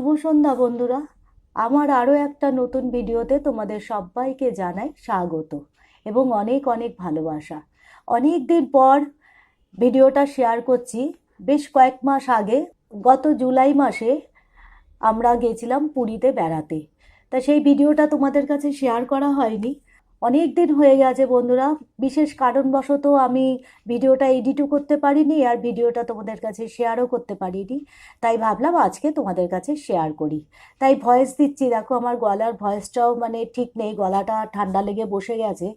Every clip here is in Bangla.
শুভ সন্ধ্যা বন্ধুরা। আমার আরও একটা নতুন ভিডিওতে তোমাদের সবাইকে জানাই স্বাগত এবং অনেক অনেক ভালোবাসা। অনেক দিন পর ভিডিওটা শেয়ার করছি। বেশ কয়েক মাস আগে, গত জুলাই মাসে আমরা গেছিলাম পুরীতে বেড়াতে। তা সেই ভিডিওটা তোমাদের কাছে শেয়ার করা হয়নি। অনেক দিন হয়ে গেছে বন্ধুরা। বিশেষ কারণবশত আমি ভিডিওটা এডিটও করতে পারিনি আর ভিডিওটা তোমাদের কাছে শেয়ারও করতে পারিনি। তাই ভাবলাম আজকে তোমাদের কাছে শেয়ার করি। তাই ভয়েস দিচ্ছি। দেখো আমার গলার ভয়েসটাও মানে ঠিক নেই, গলাটা ঠান্ডা লেগে বসে গেছে।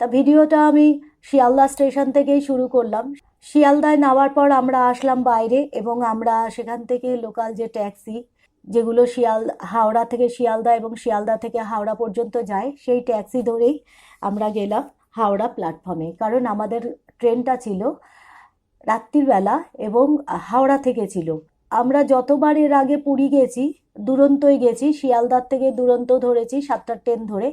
তা ভিডিওটা আমি শিয়ালদা স্টেশন থেকেই শুরু করলাম। শিয়ালদায় নামার পর আমরা আসলাম বাইরে এবং আমরা সেখান থেকে লোকাল যে ট্যাক্সি যেগুলো শিয়াল, হাওড়া থেকে শিয়ালদা এবং শিয়ালদা থেকে হাওড়া পর্যন্ত যায়, সেই ট্যাক্সি ধরেই আমরা গেলাম হাওড়া প্ল্যাটফর্মে কারণ আমাদের ট্রেনটা ছিল রাত্রিবেলা এবং হাওড়া থেকে ছিল। আমরা যতবার এর আগে পুরী গেছি, দুরন্তই গেছি, শিয়ালদার থেকে দুরন্ত ধরেছি সাতটা ট্রেন ধরে।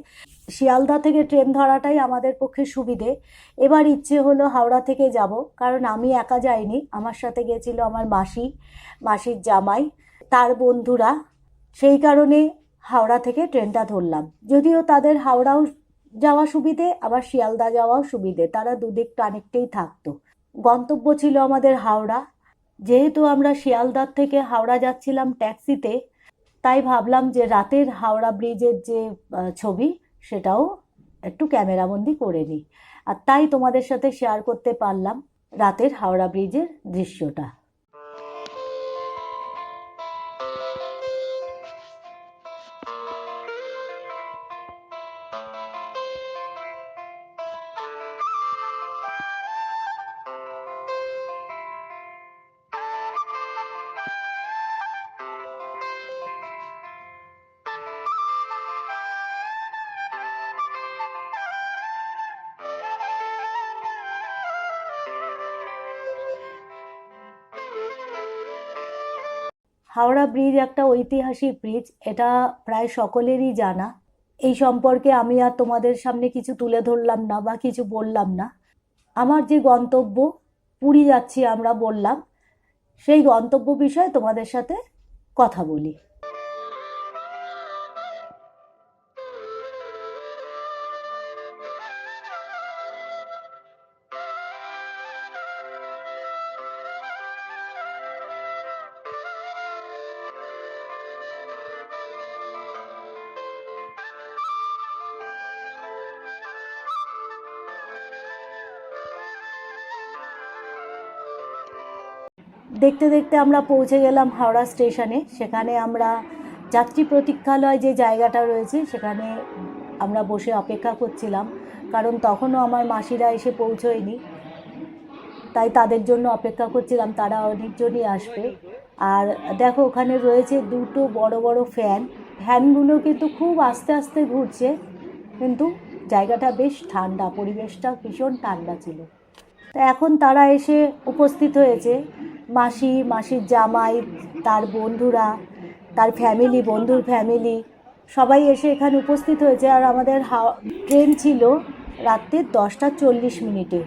শিয়ালদা থেকে ট্রেন ধরাটাই আমাদের পক্ষে সুবিধে। এবার ইচ্ছে হলো হাওড়া থেকে যাব, কারণ আমি একা যাইনি। আমার সাথে গেছিল আমার মাসি, মাসির জামাই। তার বন্ধুরা, সেই কারণে হাওড়া থেকে ট্রেনটা ধরলাম। যদিও তাদের হাওড়াও যাওয়া সুবিধে, আবার শিয়ালদা যাওয়াও সুবিধে। তারা দুদিক কানেক্টেই থাকতো। গন্তব্য ছিল আমাদের হাওড়া। যেহেতু আমরা শিয়ালদার থেকে হাওড়া যাচ্ছিলাম ট্যাক্সিতে, তাই ভাবলাম যে রাতের হাওড়া ব্রিজের যে ছবি, সেটাও একটু ক্যামেরাবন্দি করে নিই। আর তাই তোমাদের সাথে শেয়ার করতে পারলাম রাতের হাওড়া ব্রিজের দৃশ্যটা। হাওড়া ব্রিজ একটা ঐতিহাসিক ব্রিজ, এটা প্রায় সকলেরই জানা। এই সম্পর্কে আমি আর তোমাদের সামনে কিছু তুলে ধরলাম না বা কিছু বললাম না। আমার যে গন্তব্য, পুরী যাচ্ছি আমরা বললাম, সেই গন্তব্য বিষয়ে তোমাদের সাথে কথা বলি। দেখতে দেখতে আমরা পৌঁছে গেলাম হাওড়া স্টেশনে। সেখানে আমরা যাত্রী প্রতীক্ষালয় যে জায়গাটা রয়েছে, সেখানে আমরা বসে অপেক্ষা করছিলাম। কারণ তখনও আমার মাসিরা এসে পৌঁছয়নি। তাই তাদের জন্য অপেক্ষা করছিলাম, তারা অনেকজনই আসবে। আর দেখো, ওখানে রয়েছে দুটো বড় বড় ফ্যান। ফ্যানগুলো কিন্তু খুব আস্তে আস্তে ঘুরছে, কিন্তু জায়গাটা বেশ ঠান্ডা, পরিবেশটা ভীষণ ঠান্ডা ছিল। তা এখন তারা এসে উপস্থিত হয়েছে। মাসি, মাসির জামাই, তার বন্ধুরা, তার ফ্যামিলি বন্ধুর ফ্যামিলি সবাই এসে এখানে উপস্থিত হয়েছে। আর আমাদের ট্রেন ছিল রাত্রে দশটা চল্লিশ মিনিটে।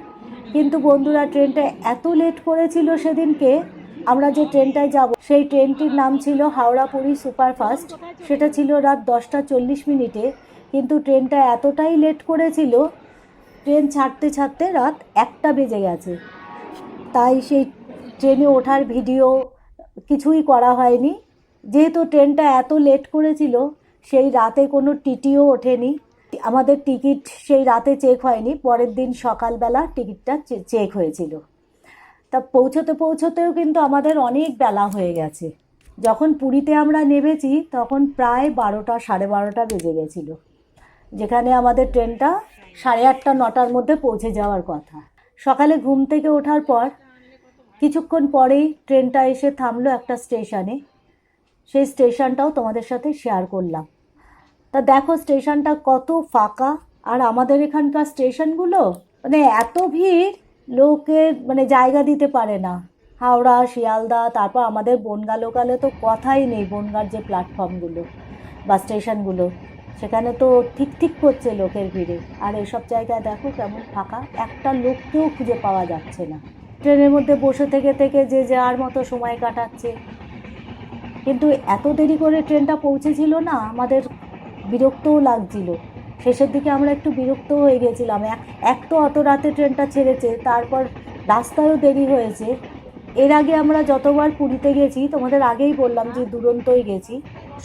কিন্তু বন্ধুরা, ট্রেনটা এত লেট করেছিল সেদিনকে, আমরা যে ট্রেনটায় যাব, সেই ট্রেনটির নাম ছিল হাওড়া পুরী সুপারফাস্ট। সেটা ছিল রাত দশটা চল্লিশ মিনিটে। কিন্তু ট্রেনটা এতটাই লেট করেছিল, ট্রেন ছাড়তে ছাড়তে রাত একটা বেজে গেছে। তাই সেই ট্রেনে ওঠার ভিডিও কিছুই করা হয়নি। যেহেতু ট্রেনটা এত লেট করেছিল, সেই রাতে কোনো টিটিও ওঠেনি। আমাদের টিকিট সেই রাতে চেক হয়নি, পরের দিন সকালবেলা টিকিটটা চেক হয়েছিল। তা পৌঁছতে পৌঁছতেও কিন্তু আমাদের অনেক বেলা হয়ে গেছে। যখন পুরীতে আমরা নেমেছি, তখন প্রায় বারোটা, সাড়ে বারোটা বেজে গেছিল। যেখানে আমাদের ট্রেনটা সাড়ে আটটা, নটার মধ্যে পৌঁছে যাওয়ার কথা। সকালে ঘুম থেকে ওঠার পর কিছুক্ষণ পরেই ট্রেনটা এসে থামলো একটা স্টেশনে। সেই স্টেশনটাও তোমাদের সাথে শেয়ার করলাম। তা দেখো স্টেশনটা কত ফাঁকা, আর আমাদের এখানকার স্টেশনগুলো মানে এত ভিড়, লোকের মানে জায়গা দিতে পারে না। হাওড়া, শিয়ালদা, তারপর আমাদের বনগা লোকালে তো কথাই নেই, বনগার যে প্ল্যাটফর্মগুলো বা স্টেশনগুলো, সেখানে তো ঠিক ঠিক করছে লোকের ভিড়ে। আর এসব জায়গায় দেখো কেমন ফাঁকা, একটা লোককেও খুঁজে পাওয়া যাচ্ছে না। ট্রেনের মধ্যে বসে থেকে থেকে যে যার মতো সময় কাটাচ্ছে। কিন্তু এত দেরি করে ট্রেনটা পৌঁছেছিল না, আমাদের বিরক্তও লাগছিল। শেষের দিকে আমরা একটু বিরক্ত হয়ে গেছিলাম। এক এক তো অত রাতে ট্রেনটা ছেড়েছে, তারপর রাস্তায়ও দেরি হয়েছে। এর আগে আমরা যতবার পুরীতে গেছি, তোমাদের আগেই বললাম যে দুরন্তই গেছি।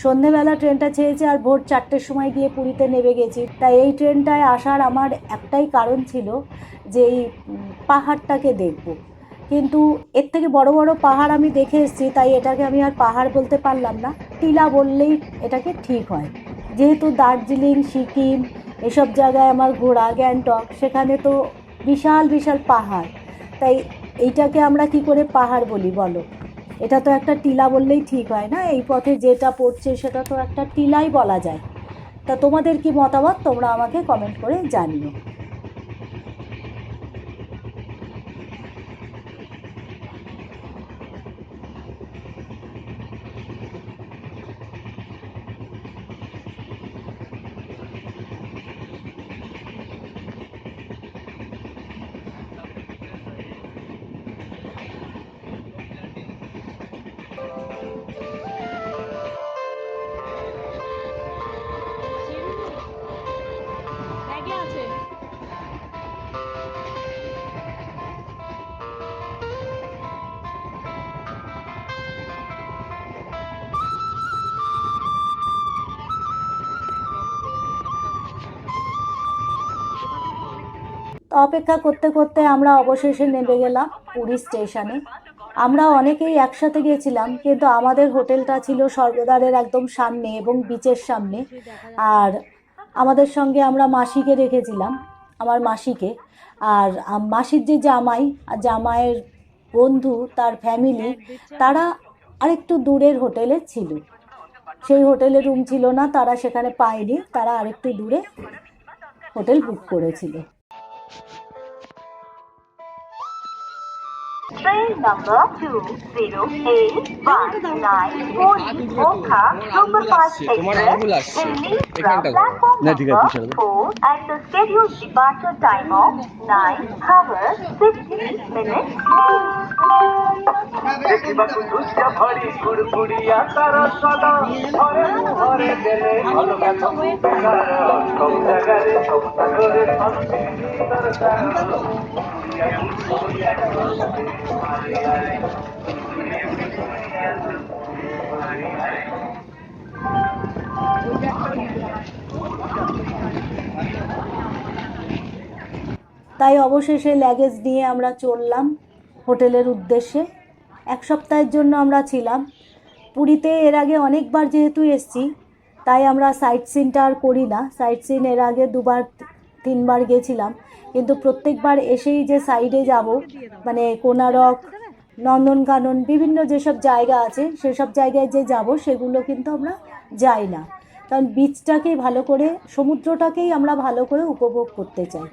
সন্ধেবেলা ট্রেনটা ছেড়েছে আর ভোর চারটের সময় গিয়ে পুরীতে নেমে গেছি। তাই এই ট্রেনটায় আসার আমার একটাই কারণ ছিল যে এই পাহাড়টাকে দেখব। কিন্তু এর থেকে বড় বড় পাহাড় আমি দেখে এসেছি, তাই এটাকে আমি আর পাহাড় বলতে পারলাম না। টিলা বললেই এটাকে ঠিক হয়। যেহেতু দার্জিলিং, সিকিম এসব জায়গায় আমার ঘোরা, গ্যাংটক, সেখানে তো বিশাল বিশাল পাহাড়। তাই এইটাকে আমরা কি করে পাহাড় বলি বলো? এটা তো একটা টিলা বললেই ঠিক হয় না? এই পথে যেটা পড়ছে সেটা তো একটা টিলাই বলা যায়। তা তোমাদের কি মতামত? তোমরা আমাকে কমেন্ট করে জানিও। তো অপেক্ষা করতে করতে আমরা অবশেষে নেমে গেলাম পুরী স্টেশনে। আমরা অনেকেই একসাথে গিয়েছিলাম, কিন্তু আমাদের হোটেলটা ছিল সর্বদারের একদম সামনে এবং বিচের সামনে। আর আমাদের সঙ্গে আমরা মাসিকে রেখেছিলাম, আমার মাসিকে। আর মাসির যে জামাই, আর জামাইয়ের বন্ধু, তার ফ্যামিলি তারা আরেকটু দূরের হোটেলে ছিল। সেই হোটেলে রুম ছিল না, তারা সেখানে পায়নি, তারা আরেকটু দূরে হোটেল বুক করেছিল। Train number 20819 Mocha Superfast Express will leave from platform number 4 at the scheduled departure time of 9 hours 50 ভরি তার ঘরে ঘরে তাই অবশেষে ল্যাগেজ নিয়ে আমরা চললাম হোটেলের উদ্দেশ্যে। এক সপ্তাহের জন্য আমরা ছিলাম। পুরীতে এর আগে অনেকবার যেহেতু এসছি, তাই আমরা সাইট সিনটা আর করি না। সাইট সিন এর আগে দুবার, তিনবার গেছিলাম। কিন্তু প্রত্যেকবার এসেই যে সাইডে যাব মানে কোনারক নন্দনকানন, বিভিন্ন যেসব জায়গা আছে, সেসব জায়গায় যে যাব, সেগুলো কিন্তু আমরা যাই না। কারণ বিচটাকেই ভালো করে, সমুদ্রটাকেই আমরা ভালো করে উপভোগ করতে চাই।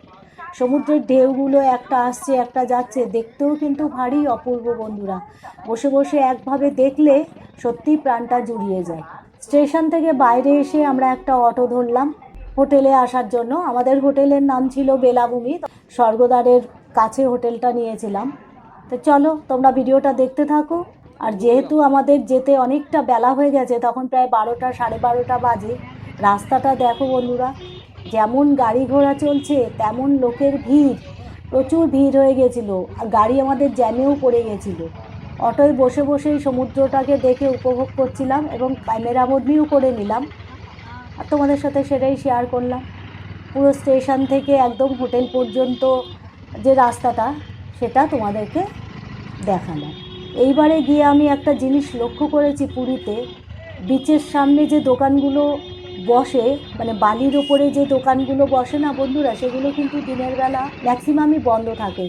সমুদ্রের ঢেউগুলো একটা আসছে, একটা যাচ্ছে। দেখতেও কিন্তু ভারী, অপূর্ব বন্ধুরা। বসে বসে একভাবে দেখলে সত্যিই প্রাণটা জুড়িয়ে যায়। স্টেশন থেকে বাইরে এসে আমরা একটা অটো ধরলাম হোটেলে আসার জন্য। আমাদের হোটেলের নাম ছিল বেলাভূমি। স্বর্গদ্বারের কাছে হোটেলটা নিয়েছিলাম। তো চলো, তোমরা ভিডিওটা দেখতে থাকো। আর যেহেতু আমাদের যেতে অনেকটা বেলা হয়ে গেছে, তখন প্রায় বারোটা, সাড়ে বারোটা বাজে। রাস্তাটা দেখো বন্ধুরা। যেমন গাড়ি ঘোড়া চলছে, তেমন লোকের ভিড়। প্রচুর ভিড় হয়ে গেছিল, আর গাড়ি আমাদের জ্যামেও পড়ে গেছিল। অটোয় বসে বসেই সমুদ্রটাকে দেখে উপভোগ করছিলাম এবং ক্যামেরা বদলিও করে নিলাম। আর তোমাদের সাথে সেটাই শেয়ার করলাম। পুরো স্টেশন থেকে একদম হোটেল পর্যন্ত যে রাস্তাটা, সেটা তোমাদেরকে দেখালাম। এইবারে গিয়ে আমি একটা জিনিস লক্ষ্য করেছি পুরীতে। বিচের সামনে যে দোকানগুলো বসে মানে বালির ওপরে যে দোকানগুলো বসে না বন্ধুরা, সেগুলো কিন্তু দিনের বেলা ম্যাক্সিমামই বন্ধ থাকে।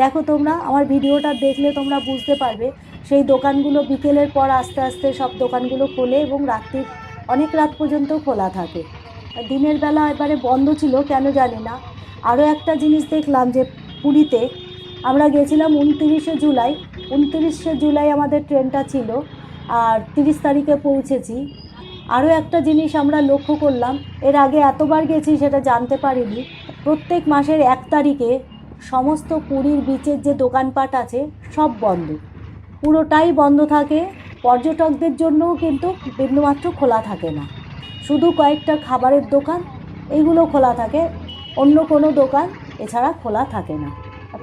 দেখো তোমরা, আমার ভিডিওটা দেখলে তোমরা বুঝতে পারবে, সেই দোকানগুলো বিকেলের পর আস্তে আস্তে সব দোকানগুলো খোলে এবং রাত্রির, অনেক রাত পর্যন্ত খোলা থাকে। দিনের বেলা এবারে বন্ধ ছিল, কেন জানি না। আরও একটা জিনিস দেখলাম যে পুরীতে আমরা গেছিলাম উনতিরিশে জুলাই। উনতিরিশে জুলাই আমাদের ট্রেনটা ছিল, আর তিরিশ তারিখে পৌঁছেছি। আরও একটা জিনিস আমরা লক্ষ্য করলাম, এর আগে এতবার গেছি সেটা জানতে পারিনি, প্রত্যেক মাসের এক তারিখে সমস্ত পুরীর বিচের যে দোকানপাট আছে সব বন্ধ। পুরোটাই বন্ধ থাকে, পর্যটকদের জন্যও কিন্তু বিন্দুমাত্র খোলা থাকে না। শুধু কয়েকটা খাবারের দোকান এইগুলো খোলা থাকে, অন্য কোনো দোকান এছাড়া খোলা থাকে না।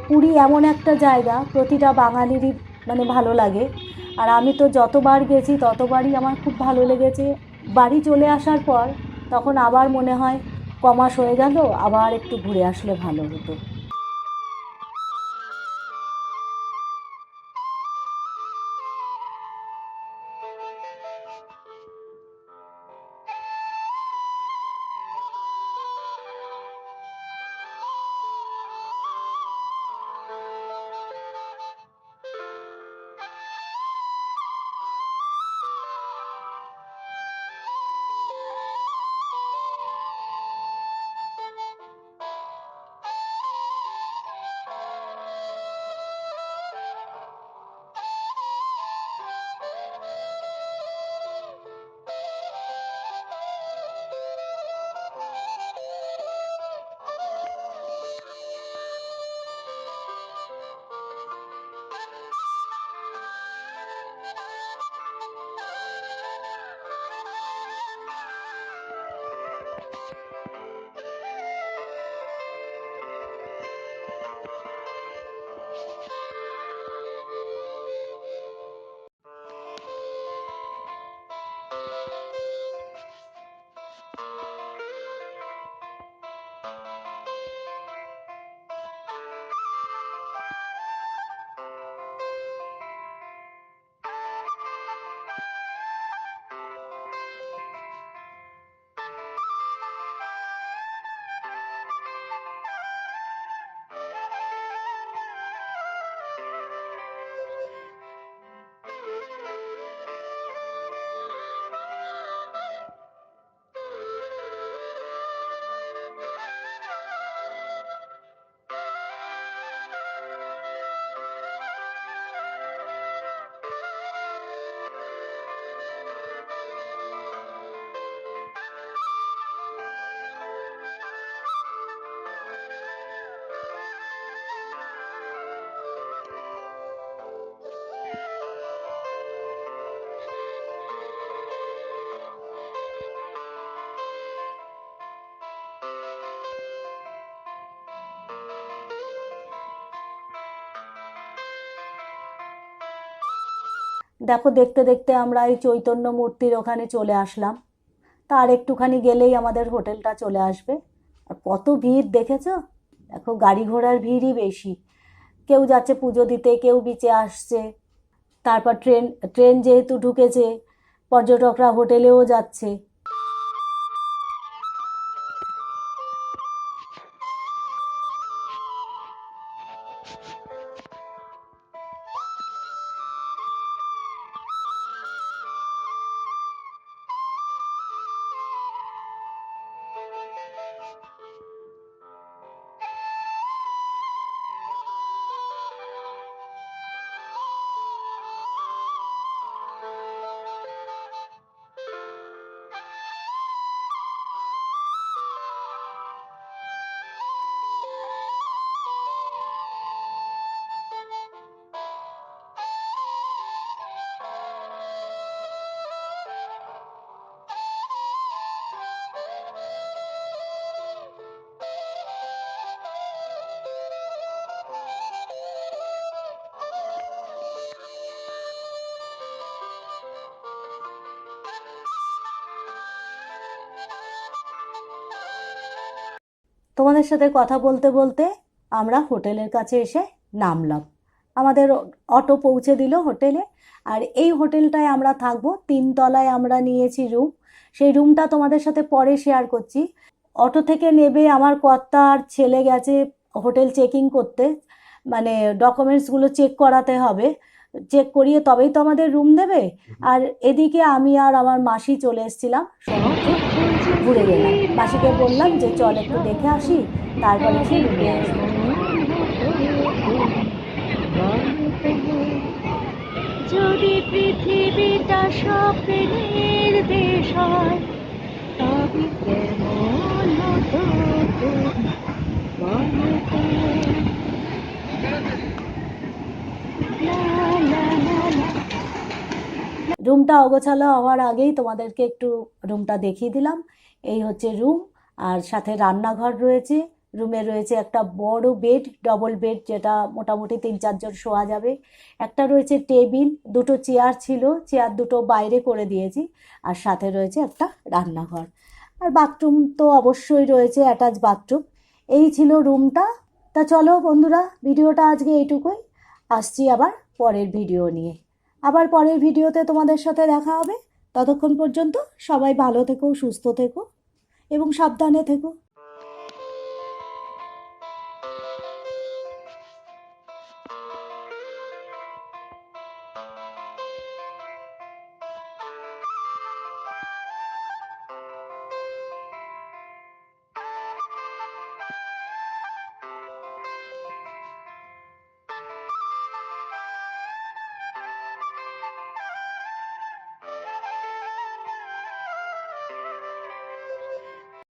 পুরী এমন একটা জায়গা, প্রতিটা বাঙালিরই মানে ভালো লাগে। আর আমি তো যতবার গেছি ততবারই আমার খুব ভালো লেগেছে। বাড়ি চলে আসার পর তখন আবার মনে হয় কমাস হয়ে গেল, আবার একটু ঘুরে আসলে ভালো হতো। Thank you. দেখো, দেখতে দেখতে আমরা এই চৈতন্য মূর্তির ওখানে চলে আসলাম। তার একটুখানি গেলেই আমাদের হোটেলটা চলে আসবে। আর কত ভিড়, দেখেছ? দেখো, গাড়ি ঘোড়ার ভিড়ই বেশি। কেউ যাচ্ছে পুজো দিতে, কেউ বিচে আসছে। তারপর ট্রেন ট্রেন যেহেতু ঢুকেছে, পর্যটকরা হোটেলেও যাচ্ছে। তোমাদের সাথে কথা বলতে বলতে আমরা হোটেলের কাছে এসে নামলাম। আমাদের অটো পৌঁছে দিল হোটেলে আর এই হোটেলটায় আমরা থাকব। তিনতলায় আমরা নিয়েছি রুম। সেই রুমটা তোমাদের সাথে পরে শেয়ার করছি। অটো থেকে নেবে আমার কর্তা আর ছেলে গেছে হোটেল চেকিং করতে। মানে ডকুমেন্টসগুলো চেক করাতে হবে। চেক করিয়ে তবেই তো আমাদের রুম দেবে। আর এদিকে আমি আর আমার মাসি চলে এসেছিলাম। সমুদ্রে ঘুরে গেলাম। মাসিকে বললাম যে চল একটু দেখে আসি তারপরে সে রুমে আসব। যদি পৃথিবীটা স্বপ্নের দেশ হয় তবে কেমন হতো? রুমটা অগোছালো হওয়ার আগেই তোমাদেরকে একটু রুমটা দেখিয়ে দিলাম। এই হচ্ছে রুম আর সাথে রান্নাঘর রয়েছে। রুমে রয়েছে একটা বড় বেড ডবল বেড যেটা মোটামুটি তিন চারজন শোয়া যাবে। একটা রয়েছে টেবিল দুটো চেয়ার ছিল। চেয়ার দুটো বাইরে করে দিয়েছি, আর সাথে রয়েছে একটা রান্নাঘর। আর বাথরুম তো অবশ্যই রয়েছে অ্যাটাচ বাথরুম এই ছিল রুমটা তা চলো বন্ধুরা ভিডিওটা আজকে এইটুকুই। আসছি আবার পরের ভিডিও নিয়ে। আবার পরের ভিডিওতে তোমাদের সাথে দেখা হবে। ততক্ষণ পর্যন্ত সবাই ভালো থেকো, সুস্থ থেকো এবং সাবধানে থেকো।